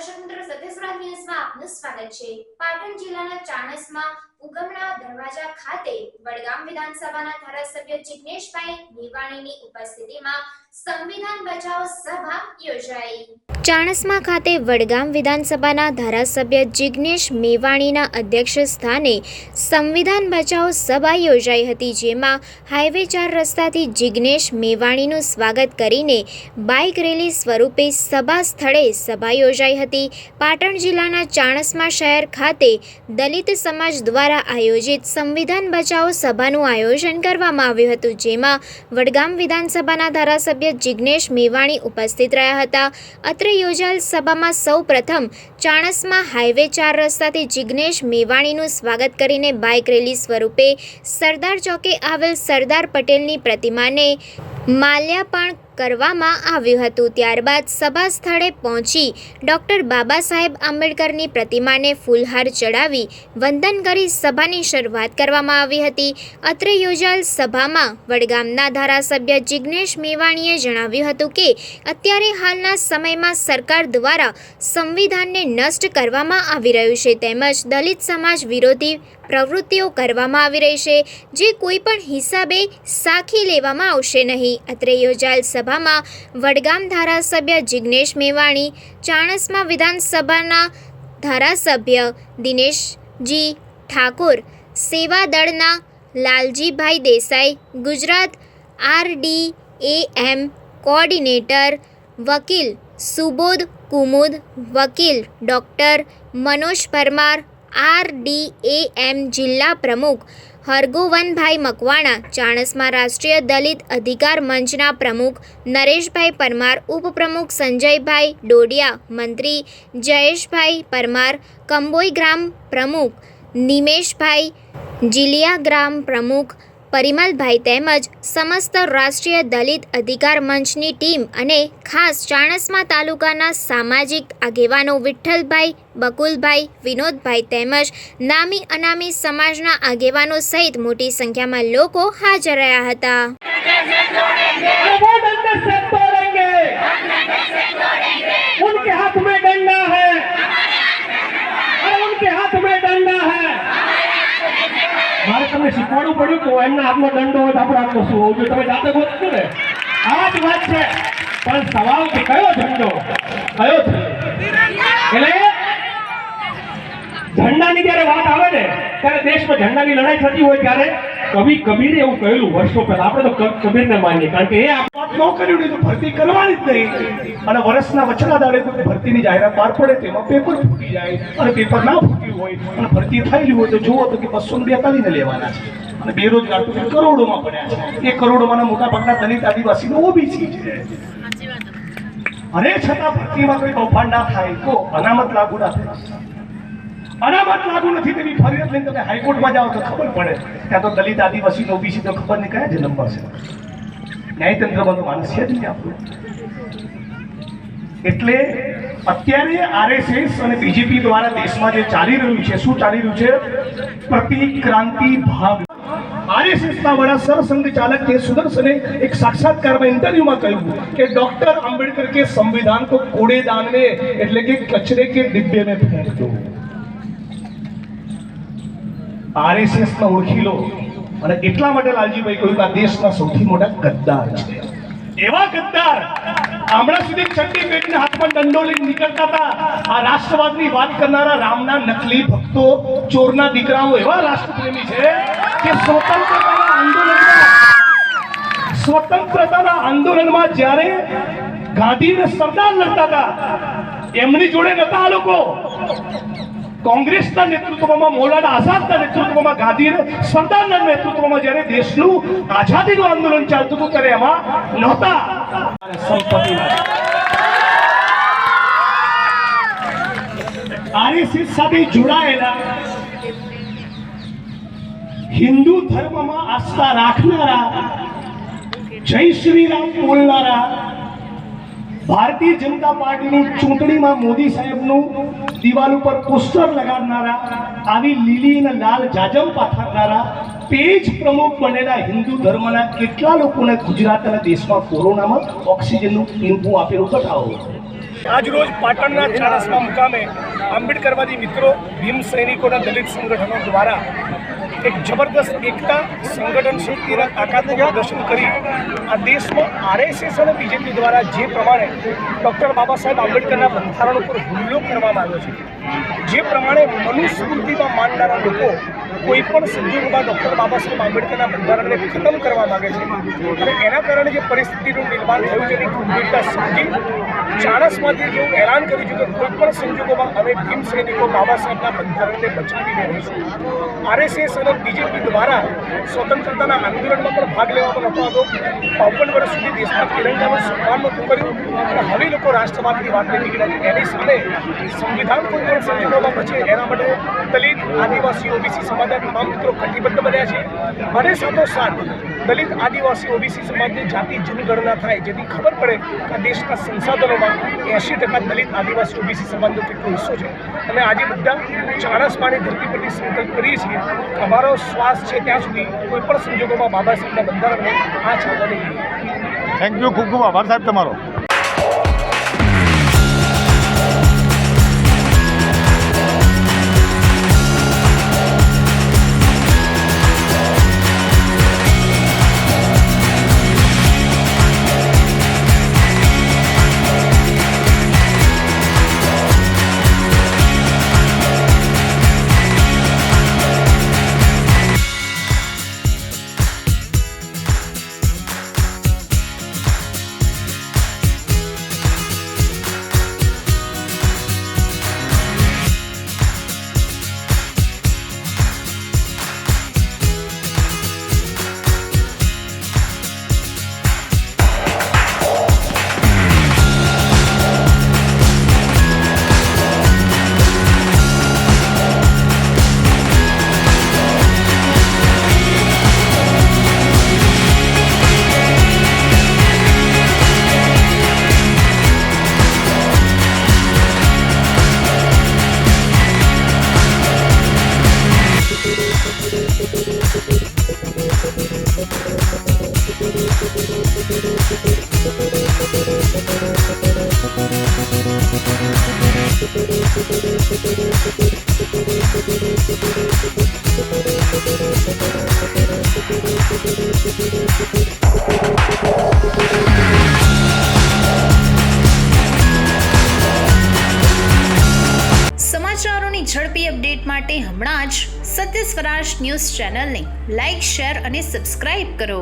મિત્રો સત્યસુરા ન્યૂઝમાં આપનું સ્વાગત છે પાટણ જિલ્લાના ચાણસમાં ઉગમણા દરવાજા ખાતે વડગામ વિધાનસભાના ધારાસભ્ય જિગ્નેશભાઈ મેવાણીની ઉપસ્થિતિમાં સંવિધાન બચાવો સભા યોજાઈ. ચાણસ્મા ખાતે વડગામ વિધાનસભાના ધારાસભ્ય જિગ્નેશ મેવાણીના અધ્યક્ષ સ્થાને સંવિધાન બચાવો સભા યોજાઈ હતી, જેમાં હાઈવે ચાર રસ્તાથી જિગ્નેશ મેવાણીનું સ્વાગત કરીને બાઇક રેલી સ્વરૂપે સભા સ્થળે સભા યોજાઈ હતી. પાટણ જિલ્લાના ચાણસ્મા શહેર ખાતે દલિત સમાજ દ્વારા આયોજિત સંવિધાન બચાવો સભાનું આયોજન કરવામાં આવ્યું હતું, જેમાં વડગામ વિધાનસભાના ધારાસભ્ય જિગ્નેશ મેવાણી ઉપસ્થિત રહ્યા હતા. અત્રે યોજાયેલ સભામાં સૌ પ્રથમ ચાણસમાં હાઈવે ચાર રસ્તાથી જિગ્નેશ મેવાણીનું સ્વાગત કરીને બાઇક રેલી સ્વરૂપે સરદાર ચોકે આવેલ સરદાર પટેલની પ્રતિમાને માલ્યાર્પણ કરવામાં આવ્યું હતું. ત્યારબાદ સભા સ્થળે પહોંચી ડૉક્ટર બાબા સાહેબ આંબેડકરની પ્રતિમાને ફૂલહાર ચડાવી વંદન કરી સભાની શરૂઆત કરવામાં આવી હતી. અત્રે યોજાયેલ સભામાં વડગામના ધારાસભ્ય જિગ્નેશ મેવાણીએ જણાવ્યું હતું કે, અત્યારે હાલના સમયમાં સરકાર દ્વારા સંવિધાનને નષ્ટ કરવામાં આવી રહ્યું છે. તેમજ દલિત સમાજ વિરોધી પ્રવૃત્તિઓ કરવામાં આવી રહી છે, જે કોઈ પણ હિસાબે સાખી લેવામાં આવશે નહીં. અત્રે યોજાયેલ સભામાં વડગામ ધારાસભ્ય જિગ્નેશ મેવાણી, ચાણસમાં વિધાનસભાના ધારાસભ્ય દિનેશજી ઠાકોર સેવા દળના Laljibhai Desai, Gujarat RD M coordinator વકીલ સુબોધ કુમુદ, વકીલ ડૉક્ટર મનોજ પરમાર એમ જિલ્લા પ્રમુખ હરગોવનભાઈ મકવાણા, ચાણસમાં રાષ્ટ્રીય દલિત અધિકાર મંચના પ્રમુખ, નરેશભાઈ પરમાર, ઉપપ્રમુખ સંજયભાઈ ડોડિયા, મંત્રી જયેશભાઈ પરમાર, કંબોઈ ગ્રામ પ્રમુખ નિમેશભાઈ જીલિયા ગ્રામ પ્રમુખ પરિમલભાઈ તેમજ સમસ્ત રાષ્ટ્રીય દલિત અધિકાર મંચની ટીમ અને ખાસ ચાણસ્મા તાલુકાના સામાજિક આગેવાનો વિઠ્ઠલભાઈ બકુલભાઈ વિનોદભાઈ તેમજ નામી અનામી સમાજના આગેવાનો સહિત મોટી સંખ્યામાં લોકો હાજર રહ્યા હતા તમને શીખવાડવું પડ્યું કે એમના હાથમાં દંડો હોય આપણે હાથમાં શું હોવું જોઈએ? તમે જાતે ગોતશો ને? આ જ વાત છે. પણ સવાલ કે કયો ઝંડો? કયો એટલે ઝંડાની જ્યારે વાત આવે ને, ત્યારે દેશમાં ઝંડાની લડાઈ થતી હોય ત્યારે કવિ કબીરે એવું કહેલું વર્ષો પહેલા. આપણે તો કબીરને માનીએ કારણ કે એ ન કર્યું નહીં તો ભરતી કરવાની જ નહીં. અને વર્ષના વચલા દાડે તો ભરતીની જાહેરાત બહાર પડે તેમાં પેપર ફૂટી જાય અને પેપર ના ફૂટ્યું હોય. અને ભરતી થયેલી હોય તો જુઓ તો કે બસો ને બેતાલીસને લેવાના છે. અને બેરોજગાર તો કરોડોમાં પડ્યા છે. એ કરોડોમાંના મોટા ભાગના દલિત આદિવાસીનો ઓબીસી છે. અને છતાં ભરતીમાં કોઈ કૌભાંડ ના થાય તો અનામત લાગુ ના થાય. અનામત લાગુ નથી તેવી ફરિયાદ લઈને તમે હાઈકોર્ટમાં જાઓ તો ખબર પડે. ત્યાં તો દલિત, આદિવાસી તો ઓબીસી તો ખબર નહીં કયા જ નંબર છે. ન્યાયતંત્રમાં તો માણસ છે જ નહીં આપણું. એટલે અત્યારે આરએસએસ અને બીજેપી દ્વારા દેશમાં જે ચાલી રહ્યું છે, શું ચાલી રહ્યું છે? પ્રતિક્રાંતિ ભાગ આરએસએસના વડા સરસંઘ ચાલક કે સુદર્શને એક સાક્ષાત્કારમાં ઇન્ટરવ્યુમાં કહ્યું કે ડોક્ટર આંબેડકર કે સંવિધાન કો કૂડેદાન મેં એટલે કે કચરે કે ડિબ્બે મેં ફેંક દો આરએસએસ ને ઓળખી લો. અને એટલા માટે લાલજીભાઈ કહ્યું કે આ દેશના સૌથી મોટા ગદ્દાર છે. એવા ગદ્દાર હમણાં સુધી ચડ્ડી પેટને હાથમાં દંડો લઈને નીકળતા હતા. આ રાષ્ટ્રવાદની વાત કરનારા રામના નકલી ભક્તો, ચોરના દીકરાઓ એવા રાષ્ટ્રપ્રેમી છે કે સ્વતંત્રતાના આંદોલનમાં સ્વતંત્રતાના આંદોલનમાં જ્યારે ગાંધી અને સરદાર લડતા હતા, એમની જોડે નતા આ લોકો. કોંગ્રેસના નેતૃત્વમાં મૌલાના આઝાદના નેતૃત્વમાં ગાંધી અને સરદારના નેતૃત્વમાં જ્યારે દેશનું આઝાદીનું આંદોલન ચાલતું હતું ત્યારે એમાં નહોતા અને સંપત્તિના. RSS સાથે જોડાયેલા હિન્દુ ધર્મમાં આસ્થા રાખનારા જય શ્રી રામ બોલનારા ભારતીય જનતા પાર્ટીની ચૂંટણીમાં મોદી સાહેબનું દિવાલ ઉપર પોસ્ટર લગાડનારા, આવી લીલી અને લાલ જાજમ પાથરનારા પેજ પ્રમુખ બનેલા હિન્દુ ધર્મના કેટલા લોકોને ગુજરાત અને દેશમાં કોરોનામાં ઓક્સિજનનું ટીમ્પું આપેલું બતાવો. આજરોજ પાટણના ચાણસમાં મુકામે આંબેડકરવાદી મિત્રો, ભીમ સૈનિકોના દલિત સંગઠનો દ્વારા એક જબરદસ્ત એકતા સંગઠન શક્તિના તાકાતનું પ્રદર્શન કરી આ દેશમાં આરએસએસ અને બીજેપી દ્વારા જે પ્રમાણે ડૉક્ટર બાબા સાહેબ આંબેડકરના બંધારણ ઉપર હુમલો કરવામાં આવ્યો છે, જે પ્રમાણે મનુસ્મૃતિમાં માનનારા લોકો કોઈ પણ સંજોગોમાં ડૉક્ટર બાબા સાહેબ આંબેડકરના બંધારણને ખતમ કરવા માગે છે અને એના કારણે જે પરિસ્થિતિનું નિર્માણ થયું છે એની ગંભીરતા સમજી ચાણસમાંથી જેવું એલાન કર્યું છે કે કોઈ પણ સંજોગોમાં અમે ભીમ સૈનિકો બાબા સાહેબના બંધારણને બચાવીને રહીશું. આરએસએસ અને બીજેપી દ્વારા સ્વતંત્રતાના આંદોલનમાં પણ ભાગ લેવામાં નહોતો આવ્યો. બાવન વર્ષ સુધી દેશમાં તિરંગાનું સન્માન નહોતું કર્યું અને હવે લોકો રાષ્ટ્રવાદની વાત લઈ નીકળ્યા છે. એની સામે સંવિધાન કોઈ પણ સંજોગોમાં બચે એના માટે દલિત, આદિવાસી, ઓબીસી સમાજના તમામ મિત્રો કટિબદ્ધ બન્યા છે. અને સાથોસાથ દલિત આદિવાસી ઓબીસી સમાજની જાતિ જનગણના થાય જેથી ખબર પડે કે દેશના સંસાધનોમાં એંશી ટકા દલિત આદિવાસી ઓબીસી સમાજનો કેટલો હિસ્સો છે. અને આજે બધા ચાણસમાની ધરતી પરથી સંકલ્પ કરીએ છીએ અમારો શ્વાસ છે ત્યાં સુધી કોઈ પણ સંજોગોમાં બાબા સાહેબના બંધારણને આ ચાલવા નહીં. થેન્ક યુ ખૂબ ખૂબ આભાર સાહેબ તમારો. સત્ય સ્વરાજ ન્યૂઝ ચેનલને લાઇક શેર અને સબસ્ક્રાઇબ કરો.